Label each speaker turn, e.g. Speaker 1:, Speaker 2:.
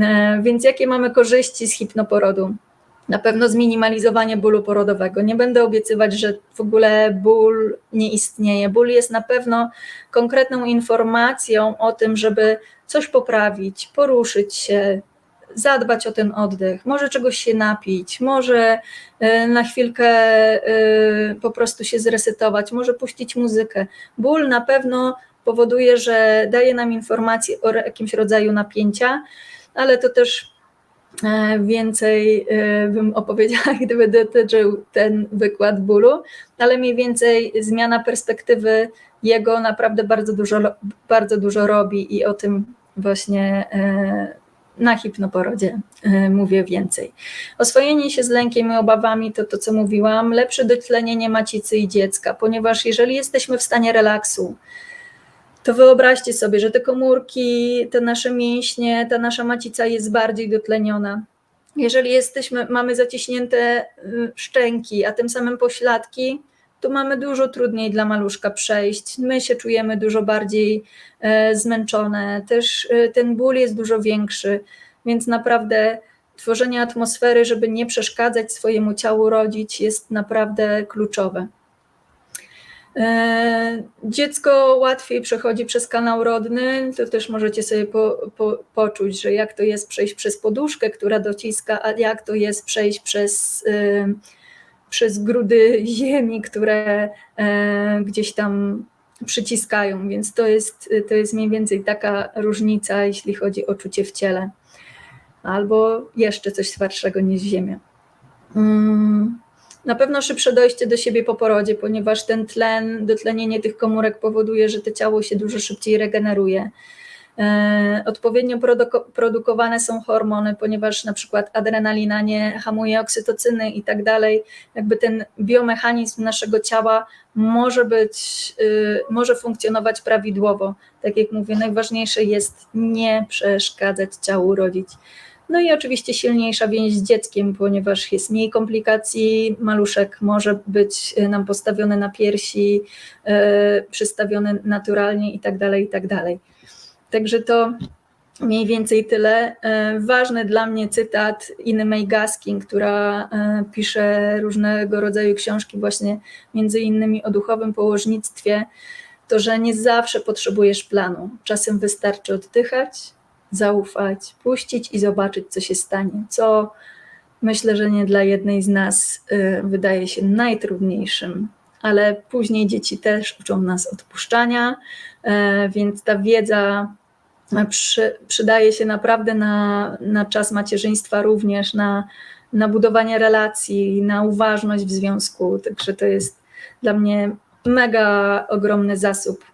Speaker 1: E, Więc jakie mamy korzyści z hipnoporodu? Na pewno zminimalizowanie bólu porodowego. Nie będę obiecywać, że w ogóle ból nie istnieje. Ból jest na pewno konkretną informacją o tym, żeby coś poprawić, poruszyć się, zadbać o ten oddech, może czegoś się napić, może e, na chwilkę e, po prostu się zresetować, może puścić muzykę. Ból na pewno powoduje, że daje nam informację o jakimś rodzaju napięcia, ale to też e, więcej bym opowiedziała, gdyby dotyczył ten wykład bólu, ale mniej więcej zmiana perspektywy jego naprawdę bardzo dużo, bardzo dużo robi i o tym właśnie na hipnoporodzie mówię więcej. Oswojenie się z lękiem i obawami to to, co mówiłam, lepsze dotlenienie macicy i dziecka, ponieważ jeżeli jesteśmy w stanie relaksu, to wyobraźcie sobie, że te komórki, te nasze mięśnie, ta nasza macica jest bardziej dotleniona. Jeżeli jesteśmy, mamy zaciśnięte szczęki, a tym samym pośladki, to mamy dużo trudniej dla maluszka przejść. My się czujemy dużo bardziej zmęczone, też ten ból jest dużo większy, więc naprawdę tworzenie atmosfery, żeby nie przeszkadzać swojemu ciału rodzić, jest naprawdę kluczowe. Dziecko łatwiej przechodzi przez kanał rodny, to też możecie sobie po, po, poczuć, że jak to jest przejść przez poduszkę, która dociska, a jak to jest przejść przez, przez grudy ziemi, które gdzieś tam przyciskają, więc to jest, to jest mniej więcej taka różnica, jeśli chodzi o czucie w ciele. Albo jeszcze coś twardszego niż ziemia. Na pewno szybsze dojście do siebie po porodzie, ponieważ ten tlen, dotlenienie tych komórek powoduje, że to ciało się dużo szybciej regeneruje. Odpowiednio produkowane są hormony, ponieważ na przykład adrenalina nie hamuje oksytocyny i tak dalej. Jakby ten biomechanizm naszego ciała może być, może funkcjonować prawidłowo. Tak jak mówię, najważniejsze jest nie przeszkadzać ciału rodzić. No i oczywiście silniejsza więź z dzieckiem, ponieważ jest mniej komplikacji, maluszek może być nam postawiony na piersi, przystawiony naturalnie tak tak dalej. Także to mniej więcej tyle. Ważny dla mnie cytat Iny May Gaskin, która pisze różnego rodzaju książki właśnie między innymi o duchowym położnictwie, to, że nie zawsze potrzebujesz planu. Czasem wystarczy oddychać, zaufać, puścić i zobaczyć, co się stanie. Co myślę, że nie dla jednej z nas wydaje się najtrudniejszym, ale później dzieci też uczą nas odpuszczania, więc ta wiedza przy, przydaje się naprawdę na, na czas macierzyństwa, również na, na budowanie relacji, na uważność w związku. Także to jest dla mnie mega ogromny zasób